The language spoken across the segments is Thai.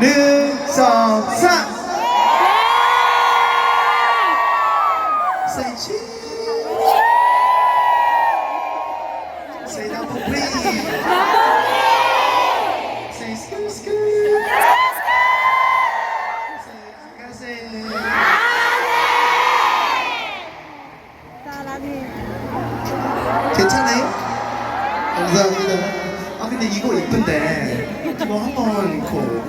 1, 2, 3 근데 이거 이쁜데 이거 한번 그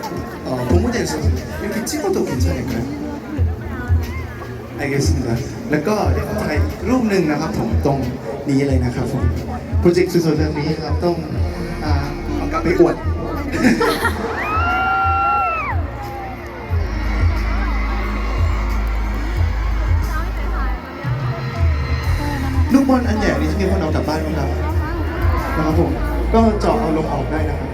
어, 본무대에서 이렇게 찍어도 괜찮을까요? 알겠습니다. แล้วก็เดี๋ยวขอถ่ายรูปหนึ่งนะครับผมตรงนี้เลยนะครับผมโปรเจกต์สุดๆแบบนี้ครับต้องอ่าเอากลับไปอวด ลูกบอลอันใหญ่นี้จะมีคนเอากลับบ้านบ้างครับนะครับผม ก็เจาะเอาลงออกได้นะครับ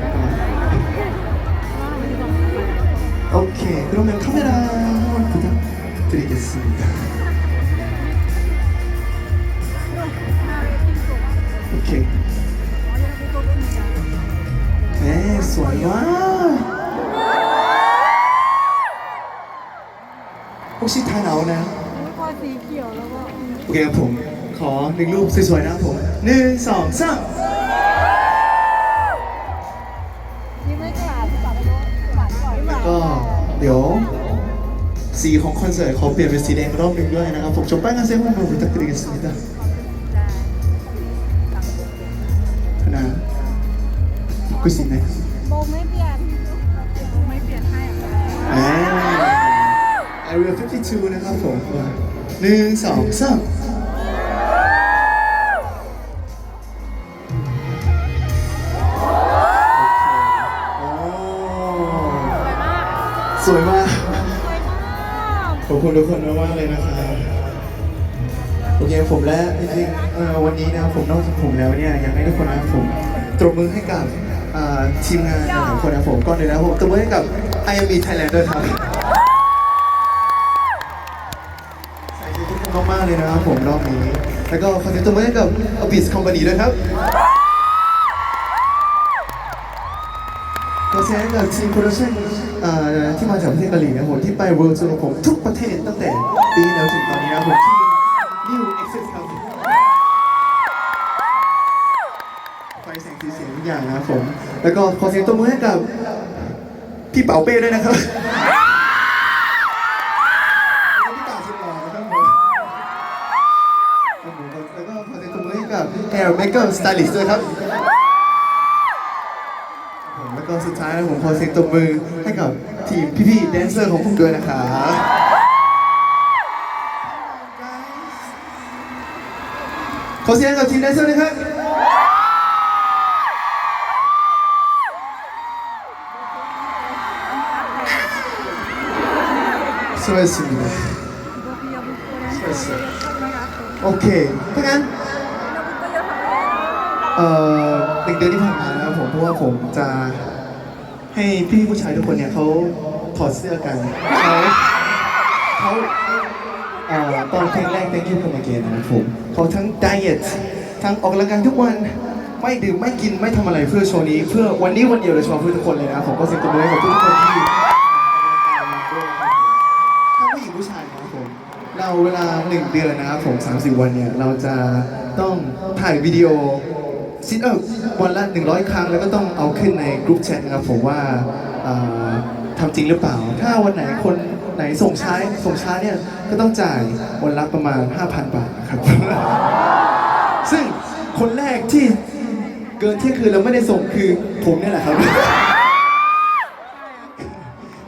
โอเค 그러면 카메라 한번 부탁드리겠습니다. 오케이. 네, สวยมาก 혹시 다 나오나요? พอสีเขียวแล้วก็อืม โอเคครับผม ขอหนึ่งรูปสวยๆนะครับผมหนึ่งสองสาม ยิ้ม ดี๋ยวสีของคอนเสิร์ตขอเปลี่ยนเป็นสีแดงรอบหนึ่งด้วยนะครับผมจบไปงานเซ็นวันบุรุษตะกรีสมิดานะกุสินนะโบไม่เปลี่ยนโบไม่เปลี่ยนให้อะอ่า Area 52 นะครับผมหนึ่งสองสาม สวยมาก ขอบคุณทุกคนมากๆเลยนะครับโอเคผมและจริงๆเอ่อวันนี้นะครับผมนอกจากผมแล้วเนี่ยอยากให้ทุกคนนะครับผมตบมือให้กับอ่าทีมงานหลายๆคนนะครับผมก่อนเลยนะครับผมตบมือให้กับ i อ m ี Thailand ด้วยครับใส่ใจทุกคนมากๆเลยนะครับผมรอบนี้ แล้วก็ขอเสียงตบมือให้กับ Abyss Company ด้วยครับ ขอเสียงให้กับทีมโปรดักชั่นที่มาจากประเทศเกาหลีนะผมที่ไปเวิลด์ทัวร์ผมทุกประเทศตั้งแต่ปีแล้วถึงตอนนี้นะครับผมที่ New Access ครับไฟแสงสีเสียงทุกอย่างนะครับผม แล้วก็ขอเสียงตบมือให้กับพี่เป๋าเป้ด้วยนะครับพี่เป๋าสุดหล่อนะครับผมแล้วก็ขอเสียงตบมือให้กับ Hair Maker Stylist ด้วยครับ สุดท้ายแล้ผมขอเสียงตบมือให้กับทีมพี่ๆแดนเซอร์ของผมด้วยนะครับขอเสียงกับทีมแดนเซอร์นะครับสวัสดีโอเคเพราะงั้นเอ่อหนึ่งเดือนที่ผ่านมานะครับผมเพราะว่าผมจะ ให้พี่ผู้ชายทุกคนเนี่ยเขาถอดเสื้อกันเขาเขาเอ่อตอนเพลงแรก Thank you come again นะครับผมเขาทั้งไดเอททั้งออกกำลังกายทุกวันไม่ดื่มไม่กินไม่ทำอะไรเพื่อโชว์นี้ เพื่อวันนี้วันเดียวเลยเฉพาะเพื่อทุกคนเลยนะครับผมก็เสียงตบมือให้กับทุกคนที่ทั้งผู้หญิงผู้ชายนะครับผมเราเวลาหนึ่งเดือนนะครับผม30 วันเนี่ยเราจะต้องถ่ายวิดีโอ ซิทอัพวันละ 100 ครั้ง แล้วก็ต้องเอาขึ้นในกรุ๊ปแชทนะครับผมว่าทำจริงหรือเปล่า ถ้าวันไหนคนไหนส่งช้าส่งช้าเนี่ยก็ต้องจ่ายวันละประมาณ 5,000 บาทนะครับ ซึ่งคนแรกที่เกินเที่ยงคืนแล้วไม่ได้ส่งคือผมเนี่ยแหละครับ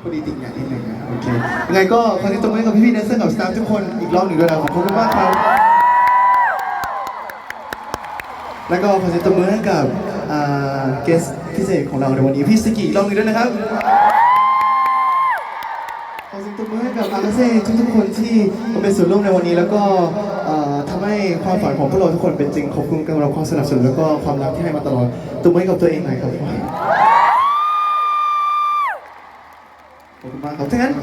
พอดีติดงานนิดนึงนะโอเคยังไงก็ขอที่ตรงนี้กับพี่ๆแดนเซอร์กับสตาฟทุกคนอีกรอบหนึ่งด้วยนะขอบคุณมากครับ แล้วก็ขอเสียงตบมือให้กับเกสพิเศษของเราในวันนี้พี่สกิอีกรอบหนึงด้วยนะครับขอเสียงตบมือให้กับอากาเซ่ทุกๆคนที่มาเป็นส่วนร่วมในวันนี้ แล้วก็เอ่อทำให้ความฝันของพวกเราทุกคนเป็นจริงขอบคุณกับเราความสนับสนุนแล้วก็ความรักที่ให้มาตลอดตบมือให้กับตัวเองหน่อยครับขอบคุณมากครับถ้างั้น